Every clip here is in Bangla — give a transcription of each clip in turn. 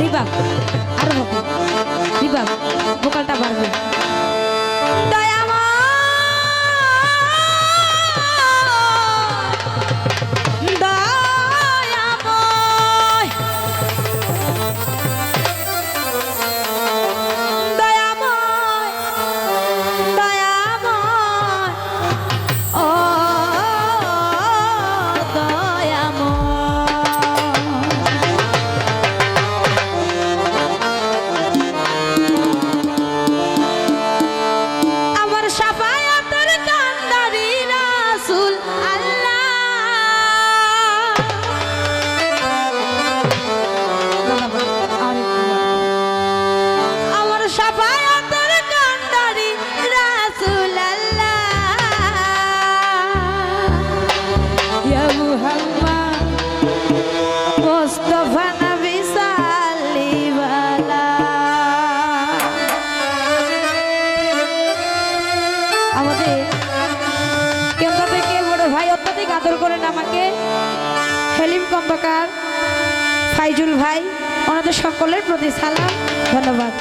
রিবাক আরও ভোকালটা বাড়বে। তাই হলিম কম্বাকার ফাইজুল ভাই ওনাদের সকলের প্রতি সালাম ধন্যবাদ।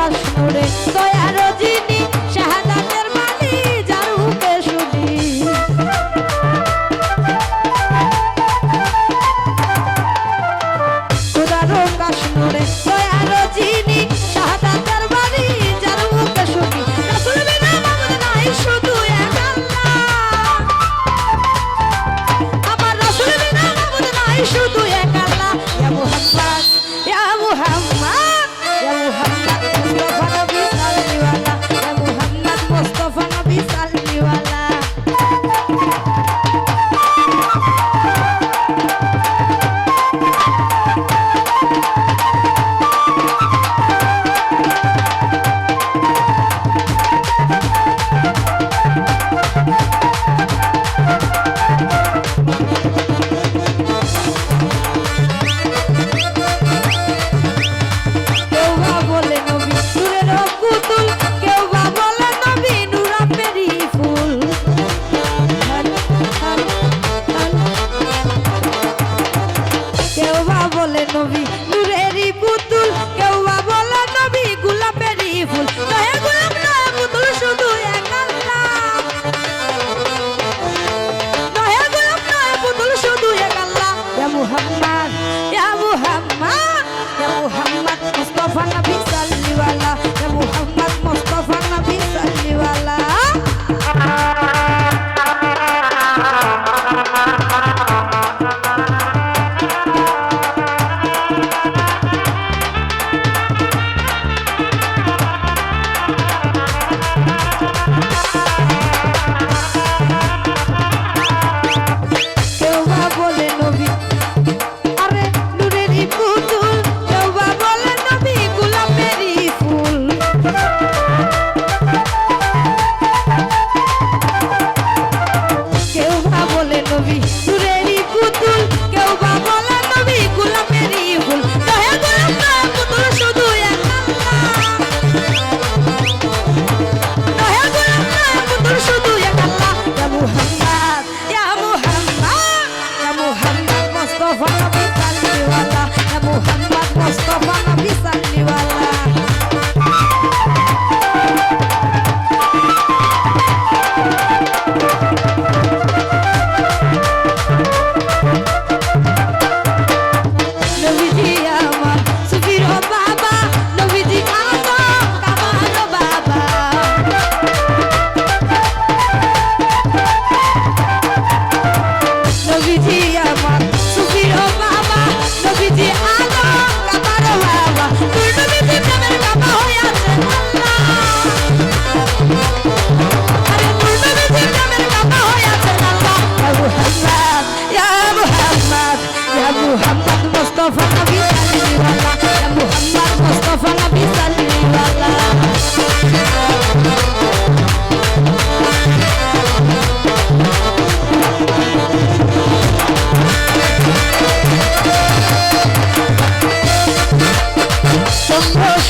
শ্বাস করে। দয়া বলে নবী নূরেরই পুত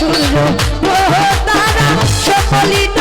গ্রহ তারা সকলি